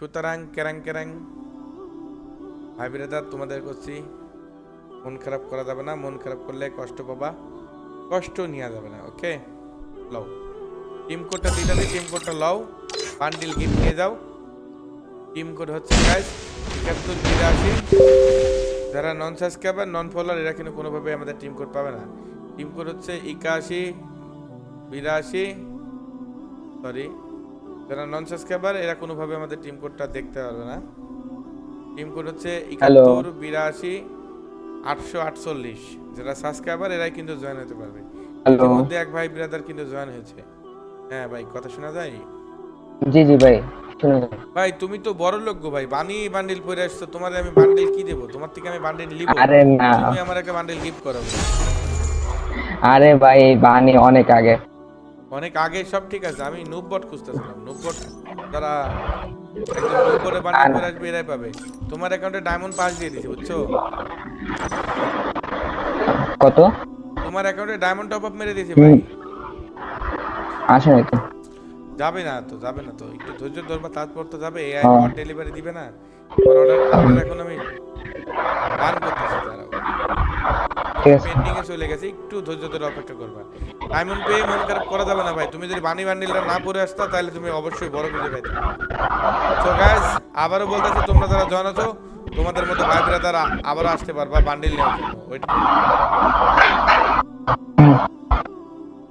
সুতরাং কেরাং কেরাং। ভাই তোমাদের করছি। মন খারাপ করা যাবে না, মন খারাপ করলে কষ্ট পাবা, কষ্ট নেওয়া যাবে না, ওকে? লও। টিম কোডটা দিতে দিই টিম কোডটা লও। বান্ডিল গিফট নিয়ে যাও। টিম কোড হচ্ছে গাইস একাত্তর বিরাশি যারা নন সাবস্ক্রাইবার নন ফলোয়ার এরা কিন্তু কোনোভাবে আমাদের টিম কোড পাবে না। টিম কোড হচ্ছে একাশি, বিরাশি সরি যারা নন সাবস্ক্রাইবার এরা কোনোভাবে আমাদের টিম কোডটা দেখতে পারবে না। টিম কোড হচ্ছে একাত্তর বিরাশি আটশো আটচল্লিশ। যারা সাবস্ক্রাইবার এরাই কিন্তু জয়েন হতে পারবে। হ্যালো মধ্যে এক ভাই ব্রাদার কিন্তু জয়েন হয়েছে। হ্যাঁ ভাই কথা শোনা যায়? জি জি ভাই ভাই তুমি তো বড় লোক গো ভাই বানি বান্ডিল পরে আসছো তোমার আমি বান্ডিল কি দেবো? তোমার থেকে আমি বান্ডিল নিব? আরে না। তুমি আমার একটা বান্ডিল গিফট করো আরে ভাই বাহানি অনেক আগে। অনেক আগে সব ঠিক আছে আমি নুবট খুঁজতেছিলাম নুবট যারা একদম নুবটে বান্ডিল পরে আসবে এরাই পাবে। তোমার অ্যাকাউন্টে ডায়মন্ড পাস দিয়ে দিছি বুঝছ? কত? তোমার অ্যাকাউন্টে ডায়মন্ড টপ আপ মেরে দিয়েছি ভাই। আসে নাকি? যাবে না তো যাবে না তো একটু ধৈর্য ধরবা তারপর তো যাবে এআই হ্যাঁ। ডেলিভারি দিবে না। তোমার অর্ডার এখন আমি ঠিক আছে পেন্ডিং এ চলে গেছে একটু ধৈর্য ধরে অপেক্ষা করবা। ডায়মন্ড পেয়ে মন খারাপ করা যাবে না ভাই তুমি যদি বানি বান্ডিলটা না পরে আসতা তাহলে তুমি অবশ্যই বড় খুঁজে পাইতে। সো গাইস আবারও বলতেছি তোমরা যারা জয়েন আছো তোমাদের মতো ভাই আবারও আসতে পারবা বান্ডিল নেওয়ার জন্য। ওয়েট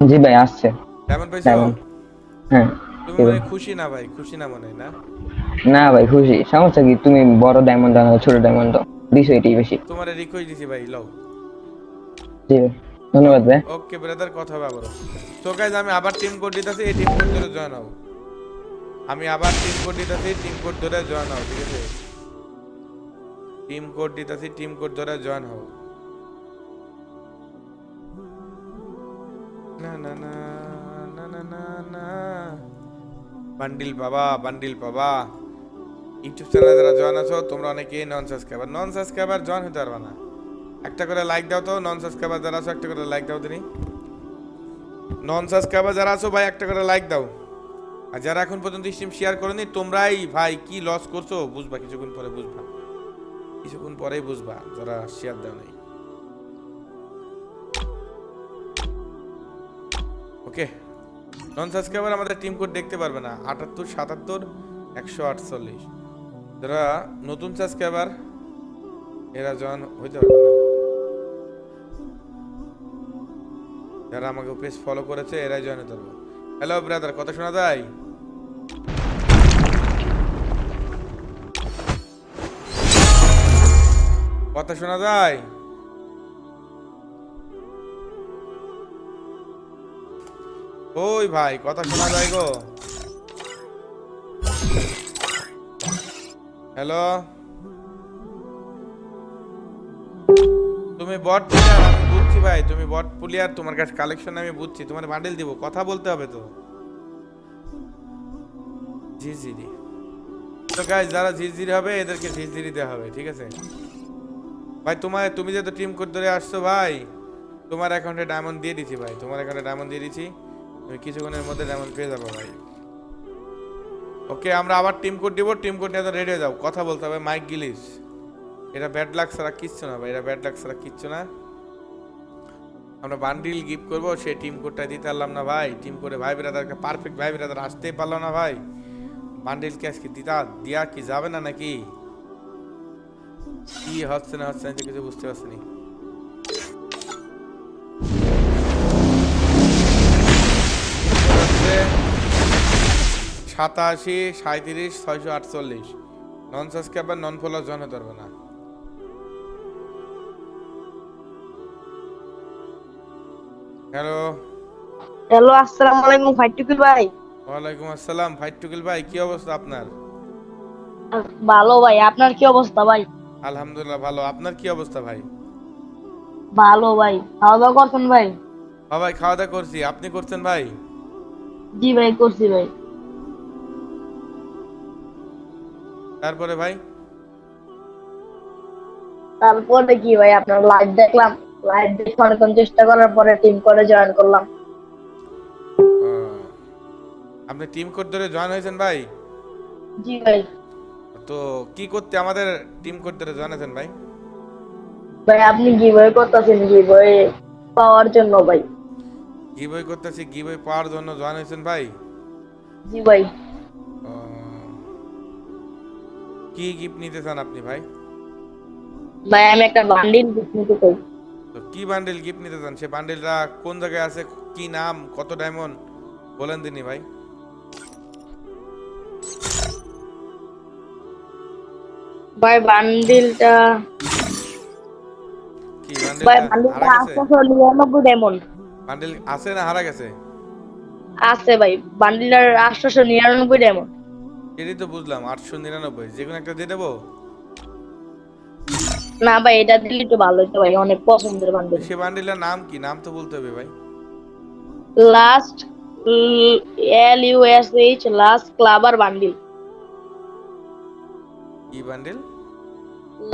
জি ভাই আসছে। ডায়মন্ড পাইছো Diamond। হ্যাঁ তুমি খুশি না ভাই খুশি না মনে না? না ভাই খুশি। সমস্যা কি তুমি বড় ডায়মন্ড দাও ছোট ডায়মন্ড দাও দিছো এটাই বেশি। তোমার রিকোয়েস্ট দিছি ভাই লও। জি, ধন্যবাদ ভাই। ওকে ব্রাদার কথা হবে আবারও। তো গাইজ আমি আবার টিম কোড দিতেছি, এই টিম কোড ধরে জয়েন হও। আমি আবার টিম কোড দিতেছি টিম কোড ধরে জয়েন হও, ঠিক আছে? টিম কোড দিতেছি টিম কোড ধরে জয়েন হও। না না না না না না না। বান্ডিল পাবা বান্ডিল পাবা। ইউটিউব চ্যানেলে যারা জয়েন আছো, তোমরা অনেকেই non subscriber non subscriber join হতে পারবে না। একটা করে লাইক দাও তো নন সাবস্ক্রাইবার যারা আছো, একটা করে লাইক দাও তুমি নন সাবস্ক্রাইবার যারা আছো ভাই, একটা করে লাইক দাও। আর যারা এখন পর্যন্ত স্ট্রিম শেয়ার করেনি, তোমরাই ভাই কি লস করছ? বুঝবা, কিছুক্ষণ পরে বুঝবা। কিছুক্ষণ পরেই বুঝবা, যারা শেয়ার দাও নাই। ওকে নন সাবস্ক্রাইবার আমাদের টিম কোড দেখতে পারবে না। আটাত্তর, সাতাত্তর, একশো আটচল্লিশ। যারা নতুন সাবস্ক্রাইবার এরা জয়েন হইতে পারবে যারা আমাকে পেজ ফলো করেছে, এরাই জয়েন হতে পারবে। হ্যালো ব্রাদার কথা শোনা যায়? কথা শোনা যায়? ওই ভাই, কথা শোনা যায় গো। হ্যালো তুমি বট প্লেয়ার, আমি বুঝছি ভাই, তুমি বট প্লেয়ার, তোমার কাছে কালেকশন আমি বুঝছি, তোমার বান্ডেল দিব, কথা বলতে হবে তো। ঝিরঝিরি। তো গাইজ যারা ঝিরঝিরি হবে, এদেরকে ঝিরঝিরি দেওয়া হবে, ঠিক আছে? ভাই, তোমার, তুমি যে তো টিম কোড ধরে আসছো ভাই, তোমার অ্যাকাউন্টে ডায়মন্ড দিয়ে দিছি ভাই, তোমার অ্যাকাউন্টে ডায়মন্ড দিয়ে দিছি তুমি কিছুক্ষণের মধ্যে ডায়মন্ড পেয়ে যাব ভাই। ওকে আমরা আবার টিম কোড দিব টিম কোড নিয়ে রেডি হয়ে যাও কথা বলতে হবে মাইক গিলিস। এটা ব্যাড লাক ছাড়া কিচ্ছু না ভাই এটা ব্যাড লাক ছাড়া কিচ্ছু না। আমরা বান্ডিল গিফট করব, সেই টিম কোডটা দিতে পারলাম না ভাই। টিম কোডে ভাই ব্রাদারকে পারফেক্ট ভাই ব্রাদার আসতেই পারল না ভাই। বান্ডিল কি আজকে দিতা, দিয়া কি যাবে না নাকি? কি হচ্ছে না হচ্ছে না কিছু বুঝতে পারছি না। সাতাশি সাঁত্রিশ ছয়শো আটচল্লিশ। নন সাবস্ক্রাইবার নন ফলোয়ার জন হতে পারবে না। হ্যালো। হ্যালো আসসালামু আলাইকুম ফাইটুকুল ভাই। ওয়ালাইকুম আসসালাম ফাইট টুকিল ভাই কি অবস্থা আপনার? ভালো ভাই আপনার কি অবস্থা ভাই? আলহামদুলিল্লাহ ভালো। আপনার কি অবস্থা ভাই? ভালো ভাই খাওয়া দাওয়া করছেন ভাই? হ্যাঁ ভাই খাওয়া দাওয়া করছি। আপনি করছেন ভাই? জি ভাই করছি ভাই। তারপরে ভাই? তারপরে কি ভাই আপনার লাইভ দেখলাম। দেখে অনেকক্ষণ চেষ্টা করার পরে টিম করে জয়েন করলাম। আপনি টিম কোড ধরে জয়েন হয়েছেন ভাই? জি ভাই। তো কি করতে আমাদের টিম করতে জানাতেন ভাই? ভাই আপনি বই করতেছেন বই পাওয়ার জন্য ভাই। বই করতেছি বই পাওয়ার জন্য জয়েন হয়েছেন ভাই? জি ভাই। কি গিফট নিতে চান আপনি ভাই? ভাই আমি একটা বান্ডিল নিতে চাই। তো কি বান্ডেল গিফট নিতে চান? সে বান্ডেলটা কোন জায়গায় আছে? কি নাম? কত ডায়মন্ড বলেন দিনি ভাই। ভাই বান্ডিলটা কি বান্ডেলটা ডায়মন্ড বান্ডেল আছে না হারা গেছে? আছে ভাই ডায়মন্ড এটাই তো বুঝলাম আটশো নিরানব্বই। যে কোনো একটা দিয়ে দেবো? না ভাই এটা দিলে তো ভালো হতো ভাই অনেক পছন্দের বান্ডিল। সে বান্ডেলের নাম কি? নাম তো বলতে হবে ভাই। Last L U S H last ক্লাবার bundle. কি বান্ডেল?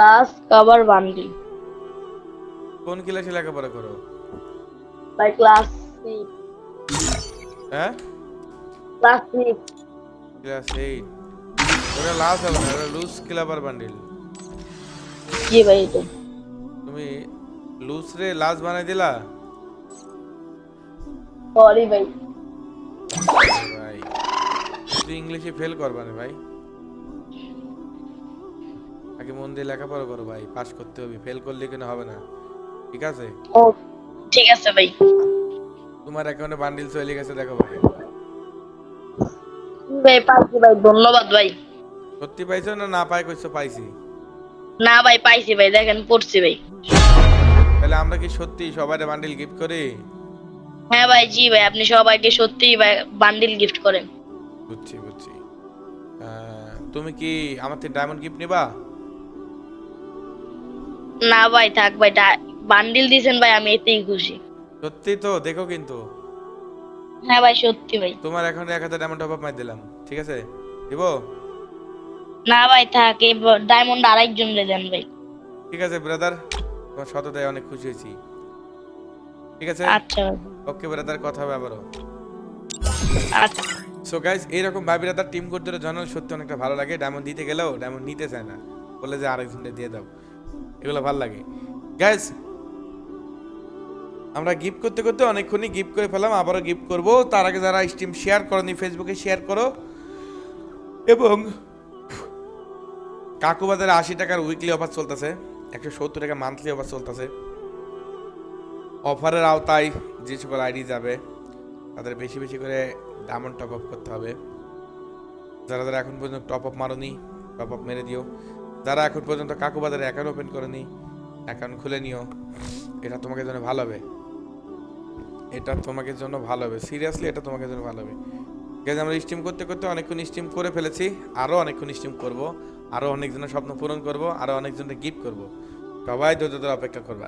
Last cover bundle. কোন ক্লাসে লেখাপড়া করো? ভাই ক্লাস হ্যাঁ? Class six class eight. ওটা লাস্ট হবে ওটা লুজ ক্লাবার বান্ডেল। জি ভাই এটা তুমি লুজ রে লাস্ট বানাই দিলা সরি ভাই ভাই তুই ইংলিশে ফেল করবা না ভাই আগে মন দিয়ে লেখাপড়া করো ভাই পাস করতে হবে ফেল করলে কিন্তু হবে না ঠিক আছে? ও ঠিক আছে ভাই তোমার অ্যাকাউন্টে বান্ডিল চলে গেছে দেখো ভাই। ভাই পাইছি ভাই ধন্যবাদ ভাই সত্যি পাইছো না না পাই কইছো পাইছি? না ভাই পাইছি ভাই দেখেন পড়ছি ভাই। তাহলে আমরা কি সত্যি সবাই বান্ডিল গিফট করি? হ্যাঁ ভাই জি ভাই আপনি সবাইকে সত্যি বান্ডিল গিফট করেন। বুঝছি বুঝছি। তুমি কি আমার থেকে ডায়মন্ড গিফট নিবা? না ভাই থাক ভাই বান্ডিল দিয়েছেন ভাই আমি এতেই খুশি। সত্যি তো দেখো কিন্তু। হ্যাঁ ভাই সত্যি ভাই। তোমার এখন এক হাজার ডায়মন্ড টপ আপ মাই দিলাম ঠিক আছে? দিব? না ভাই থাক এই ডায়মন্ড আরেকজন রে দেন ভাই। ঠিক আছে ব্রাদার তোমার সততায় অনেক খুশি হয়েছি। ঠিক আছে? আচ্ছা ওকে ব্রাদার কথা হবে আবারও। আচ্ছা। সো গাইস এইরকম ভাই ব্রাদার টিম করতে জানাল সত্যি অনেকটা ভালো লাগে। ডায়মন্ড দিতে গেলেও ডায়মন্ড নিতে চায় না। বলে যে আরেকজনকে দিয়ে দাও। এগুলো ভালো লাগে। গাইস আমরা গিফট করতে করতে অনেকক্ষণই গিফট করে ফেলাম আবারও গিফট করব। তার আগে যারা স্টিম শেয়ার করনি ফেসবুকে শেয়ার করো। এবং কাকুবাজারে আশি টাকার উইকলি অফার চলতেছে, একশো সত্তর টাকা মান্থলি অফার চলতেছে। অফারের আওতায় যে সকল আইডি যাবে, তাদের বেশি বেশি করে ডায়মন্ড টপ আপ করতে হবে। যারা যারা এখন পর্যন্ত টপ আপ মারোনি টপ আপ মেরে দিও। যারা এখন পর্যন্ত কাকু বাজারে অ্যাকাউন্ট ওপেন করেনি অ্যাকাউন্ট খুলে নিও। এটা তোমাকে জন্য ভালো হবে। এটা তোমাকে জন্য ভালো হবে। সিরিয়াসলি এটা তোমাকে জন্য ভালো হবে। ঠিক আছে আমরা স্টিম করতে করতে অনেকক্ষণ স্টিম করে ফেলেছি। আরও অনেকক্ষণ স্টিম করব। আরও অনেকজনের স্বপ্ন পূরণ করব আরও অনেকজনকে গিফট করব। সবাই ধৈর্য ধরে অপেক্ষা করবা।